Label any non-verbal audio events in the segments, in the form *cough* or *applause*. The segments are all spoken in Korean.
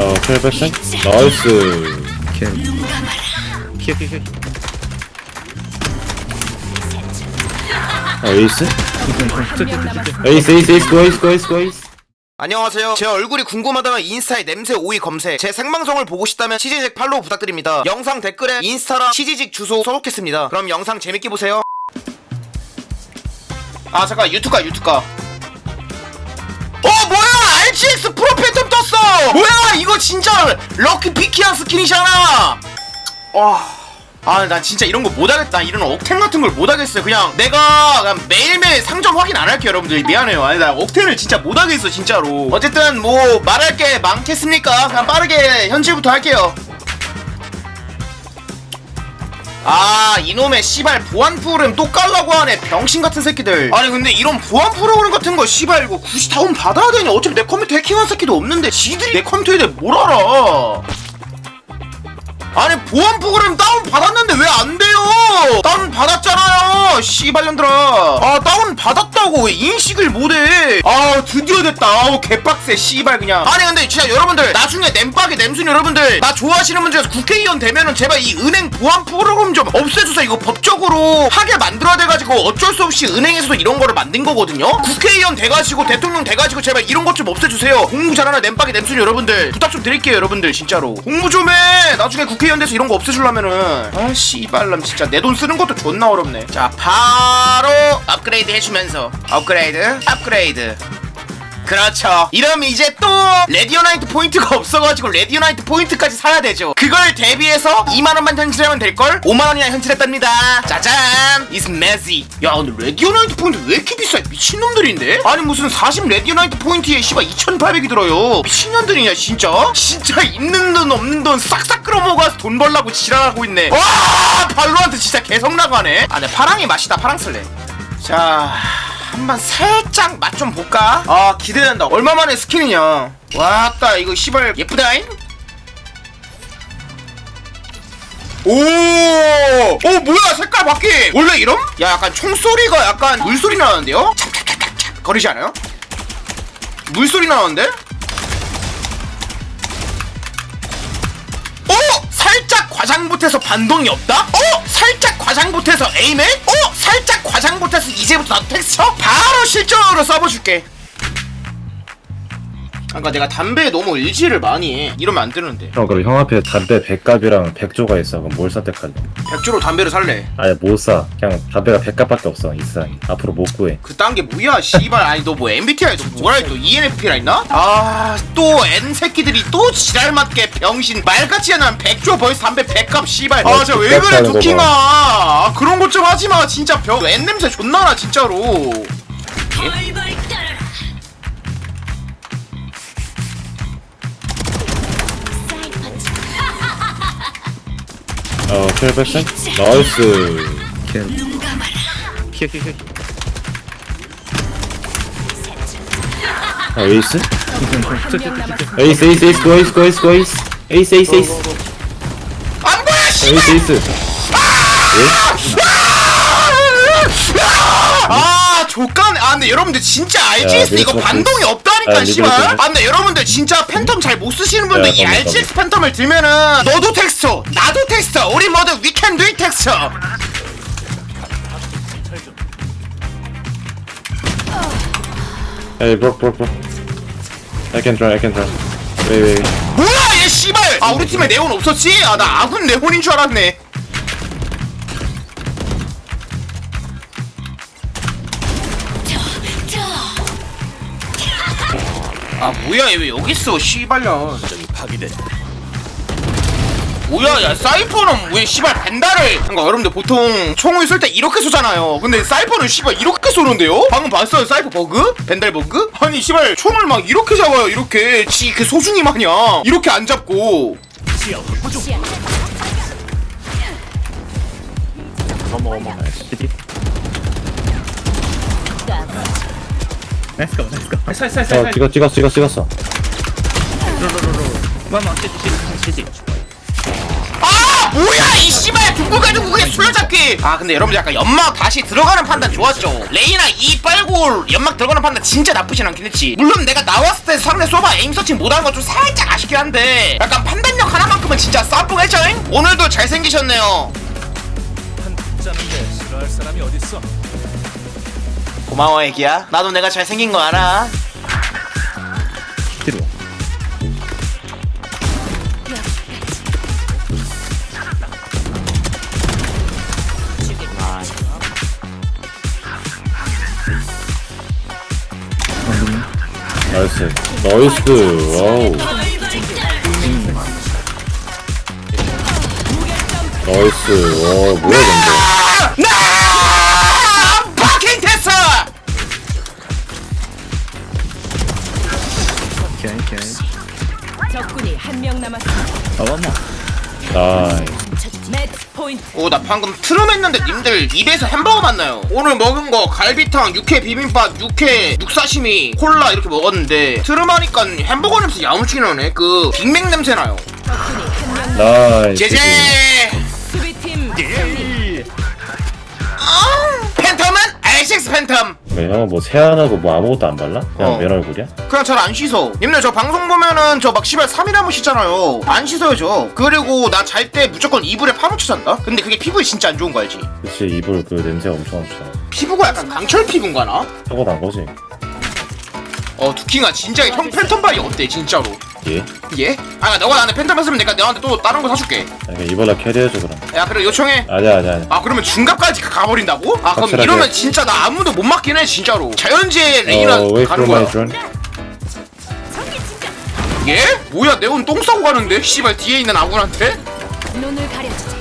어, 킬백생? 나이스. 킬. 킬, 킬, 킬. 어, 에이스? 에이스, 에이스, 에이스, 고, 에이스, 고, 에이스, 고, 에이스. 안녕하세요. 제 얼굴이 궁금하다면 인스타에 냄새 오이 검색. 제 생방송을 보고 싶다면 치즈직 팔로우 부탁드립니다. 영상 댓글에 인스타랑 치즈직 주소 써놓겠습니다. 그럼 영상 재밌게 보세요. 아 잠깐 유튜브 가 유튜브 가. 어 뭐야 RGX 프로 팬텀 떴어. 뭐야 이거 진짜 럭키 피키한 스킨이잖아. 와. 아, 나 진짜 이런 거 못하겠다. 이런 억텐 같은 걸 못하겠어요. 그냥 내가 그냥 매일매일 상점 확인 안 할게요, 여러분들. 미안해요. 아니, 나 억텐을 진짜 못하겠어, 진짜로. 어쨌든, 뭐, 말할 게 많겠습니까? 그냥 빠르게 현질부터 할게요. 아, 이놈의 씨발 보안 프로그램 또 깔라고 하네. 병신 같은 새끼들. 아니, 근데 이런 보안 프로그램 같은 거 씨발 이거 굳이 다운 받아야 되냐? 어차피 내 컴퓨터 해킹한 새끼도 없는데 지들이 내 컴퓨터에 대해 뭘 알아? 아니 보안 프로그램 다운 받았는데 왜 안 돼요? 다운 받았잖아요. 씨발년들아. 아 다운 받았다고 왜 인식을 못해? 아 드디어 됐다. 아우 개빡세 씨발 그냥. 아니 근데 진짜 여러분들 나중에 냄빡이 냄순 여러분들 나 좋아하시는 분들 중에서 국회의원 되면은 제발 이 은행 보안 프로그램 좀 없애주세요. 이거 법적으로 하게 만들어야 돼가지고 어쩔 수 없이 은행에서도 이런 거를 만든 거거든요. 국회의원 돼가지고 대통령 돼가지고 제발 이런 것 좀 없애주세요. 공부 잘하는 냄빡이 냄순 여러분들 부탁 좀 드릴게요 여러분들 진짜로. 공부 좀 해. 나중에 국회의원 돼서 이런 거 없애주려면은 아 씨발람 진짜 내 돈 쓰는 것도 존나 어렵네. 자 바로 업그레이드 해주면서 업그레이드 업그레이드. 그렇죠. 이러면 이제 또 레디오나이트 포인트가 *laughs* 없어가지고 레디오나이트 포인트까지 사야 되죠. 그걸 대비해서 2만 원만 현질하면 될걸 5만 원이나 현질했답니다. 짜잔, is messy. 야, 근데 레디오나이트 포인트 왜 이렇게 비싸? 미친 놈들인데? 아니 무슨 40 레디오나이트 포인트에 씨발 2,800이 들어요. 미친년들이냐 진짜? 진짜 있는 돈 없는 돈 싹싹 끌어모아서 돈 벌라고 지랄하고 있네. 와, 발로한테 진짜 개성 나가네. 아, 내 파랑이 맛이다. 파랑 쓸래. 자. 한번 살짝 맛 좀 볼까? 아 기대된다 얼마 만에 스킨이냐 왔다 이거 시발 예쁘다잉? 오! 오 뭐야 색깔 바뀜 원래 이럼? 야 약간 총소리가 약간 물소리 나는데요? 찹찹찹찹찹 거리지 않아요? 물소리 나는데? 어? 살짝 과장 못해서 반동이 없다? 어? 살짝 과장 못해서 에이맨? 어? 살짝 과장 못해서 이제부터 나도 텍스처? 바로 실전으로 써봐줄게 그러니까 내가 담배에 너무 의지를 많이 해 이러면 안 되는데 형, 그럼 형 앞에 담배 100갑이랑 100조가 있어. 그럼 뭘 선택할래? 백주로 담배를 살래 아니, 못 사. 그냥 담배가 100갑밖에 없어, 이 세상에. 앞으로 못 구해. 그 딴 게 뭐야 씨발 아니 너 뭐 MBTI 너 뭐라 또 ENFP라 있나? 아 또 N 새끼들이 또 지랄 맞게 병신 말같이 하는 백조 벌써 담배 백갑 씨발 아 진짜 왜 그래 백갑 두킹아 아, 그런 것 좀 하지 마 진짜 병 N 냄새 존나 나 진짜로 어, 킬백생? 나이스. 킬. 킬, 킬, 킬. 어, 에이스? 에이스, 에이스, 에이스, 고, 에이스, 고, 에이스, 고, 에이스. 에이스, 에이스, 에이스. 안 보여 어, 씨발 에이스, 에이스. 아 족간 아 근데 여러분들 진짜 야, 이거 리버풀 반동이 없다 니까 아, 씨발 리버풀 아 근데 여러분들 진짜 팬텀 잘 못 쓰시는 분들 야, 이 잠깐만, RGS 팬텀을 들면은 너도 텍스처 나도 텍스처 우리 모두 we can do it 텍스처 Hey, bro, bro, bro. I can try, I can try. Wait, wait, wait. 뭐야 얘 씨발 아 우리 팀에 네온 없었지? 아 나 아군 네온인 줄 알았네 아 뭐야 얘 왜 여기 있어 씨발년. 뭐야 야 사이퍼는 왜 씨발 벤다를 그러니까 여러분들 보통 총을 쏠 때 이렇게 쏘잖아요. 근데 사이퍼는 씨발 이렇게 쏘는데요? 방금 봤어요 사이퍼 버그? 벤달 버그? 아니 씨발 총을 막 이렇게 잡아요 이렇게. 지그 소중이 마냥. 이렇게 안 잡고 살, 살, 어, 찍었어, 찍었어, 찍었어. 아! 뭐야 이 씨발 중국 가지고 그게 술래잡기 아 근데 여러분들 약간 연막 다시 들어가는 판단 좋았죠. 레이나 이 빨고 연막 들어가는 판단 진짜 나쁘진 않긴 했지. 물론 내가 나왔을 때 상대 소바 에임 서칭 못하는 건 좀 살짝 아쉽긴 한데 약간 판단력 하나만큼은 진짜 싸뽕했죠 오늘도 잘생기셨네요. 짜는데 싫어할 사람이 어딨어? 고마워 애기야. 나도 내가 잘생긴 거 알아. 뒤로. 나이스. 나이스. 와우. 나이스. 와 뭐야 근데 오케이 오케이 적군이 한 명 남았습니다. 아 맞나 나이스 매치 포인트. 오 나 방금 트름 했는데 님들 입에서 햄버거 맞나요? 오늘 먹은 거 갈비탕, 육회 비빔밥, 육회 육사시미, 콜라 이렇게 먹었는데 트름 하니까 햄버거 냄새 야무지게 나네 그 빅맥 냄새 나요 적군이 한 명. 나이스 제제 수비팀 승리. 아, 팬텀은 RCX 팬텀 왜 형은 뭐 세안하고 뭐 아무것도 안 발라? 그냥 어. 맨 얼굴이야? 그냥 잘 안 씻어 님들 저 방송 보면은 저막 씨발 3일 한번 씻잖아요 안 씻어요 저 그리고 나 잘 때 무조건 이불에 파묻혀 잔다? 근데 그게 피부에 진짜 안 좋은 거 알지? 그치 이불 그 냄새가 엄청 엄청 피부가 약간 강철 피부인가 나? 타고 난 거지 어 두킹아 진짜 형 팬텀 바이 어때 진짜로 예? 예? 아 너가 나한테 팬텀 했으면 내가 너한테 또 다른 거 사줄게 그러니까 이발라 캐리해줘 그럼 야 그래 요청해 아니야 아니야 아니야 아 그러면 중갑까지 가버린다고? 아 그럼 확실하게. 이러면 진짜 나 아무도 못 맡긴 해 진짜로 자연재해 레이나 어 wait 가는 거야 drone 예? 뭐야 네온 똥 싸고 가는데? 씨발 뒤에 있는 아군한테? 눈을 가려주지.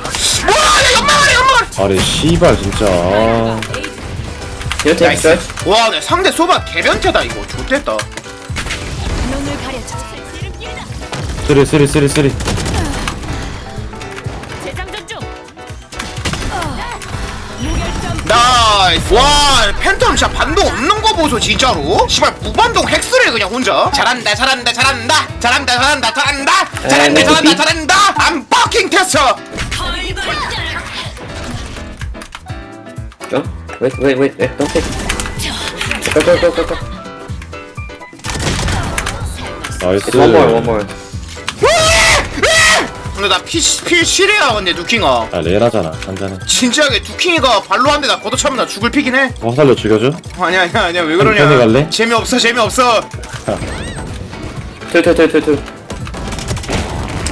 와 야, 연막하네 연막하네 아래 씨발 진짜 아, 나이스 와내 상대 소바 개변태다 이거 좋됐다 눈을 가려주지. 쓰리 쓰리 쓰리 쓰리 재장전 중. 무결점. 나이스 와 팬텀 진짜 반동 없는 거 보소 진짜로 씨발 무반동 핵스래 그냥 혼자 잘한다 잘한다 잘한다 잘한다 잘한다 잘한다 잘한다 잘한다 잘한다 I'm fucking tester Go. Wait, wait, wait, wait. Don't take. Go, go, go, go, go. 나이스 It's one more, one more. 근데 나피필 실해야 근데 두킹아 아 레일하잖아 한잔해 진지하게 두킹이가 발로 한 대 나 걷어차면 나 죽을 피긴 해 화살로 죽여줘? 아니야 아니야 아니야 왜 편히 그러냐 갈래? 재미없어 재미없어 two.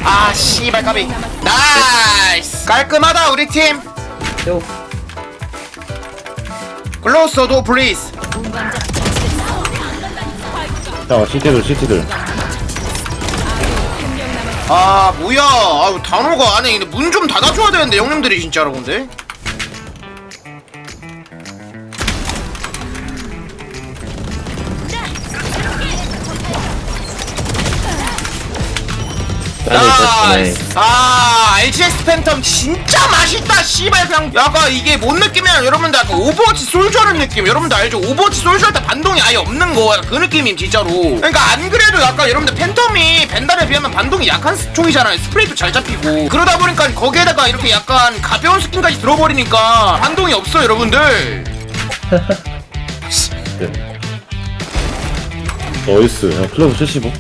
아 씨발 까비 나이스 깔끔하다 우리 팀 Two. 클로스 도 플리즈 자 한명 남았. 아 뭐야. 아유 단호가 안에 문 좀 닫아줘야 되는데 형님들이 진짜로 근데 나이스 아 RGX 팬텀 진짜 맛있다 씨발. 그냥 약간 이게 뭔 느낌이야. 여러분들 약간 오버워치 솔저하는 느낌. 여러분들 알죠? 오버워치 솔저할 때 반동이 아예 없는 거 약간 그 느낌임 진짜로. 그러니까 안 그래도 약간 여러분들 팬텀이 벤달에 비하면 반동이 약한 총이잖아요. 스프레이도 잘 잡히고. 그러다 보니까 거기에다가 이렇게 약간 가벼운 스킨까지 들어버리니까 반동이 없어 여러분들. 네. 나이스. 형 클럽 75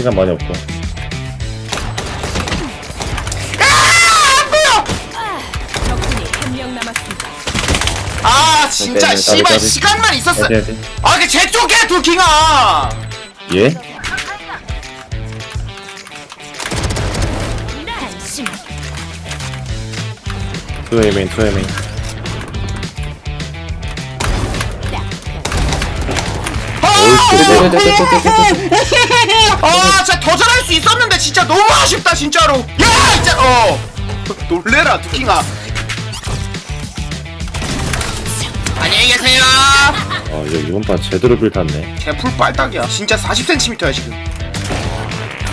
시간 많이 없고 적군이 한 명 남았습니다. 아 진짜 네, 네, 씨발 까비. 시간만 있었어 어디 어디 아 이게 제 쪽에 두킹아 예? 한심. 투웨이 메인 투웨이 메인 아 진짜 더 잘할 수 있었는데 진짜 너무 아쉽다 진짜로. 야 진짜 어. 놀래라 두킹아. 안녕히 계세요. 아 이거 이번 판 제대로 빌 탔네. 개풀 빨딱이야. 진짜 40cm야 지금.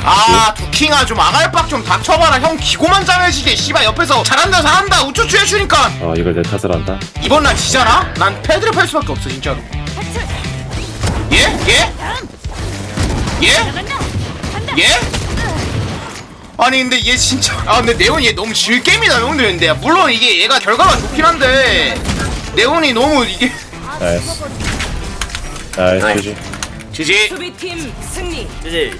아 두킹아 좀 아갈빡 좀 닥쳐봐라. 형 기고만 장해지게 씨발 옆에서 잘한다 잘한다. 우쭈쭈 해주니까. 아 이걸 내 탓을 한다? 이번 날 지잖아? 난 패드를 팔 수밖에 없어 진짜로. 예? 예? 예? 예? 아니 근데 얘 진짜 아 근데 네온 얘 너무 질겜이다 형들 근데 물론 이게 얘가 결과가 좋긴 한데 네온이 너무 이게 나이스 나이스 나이스. GG 지지 수비팀 승리. 이제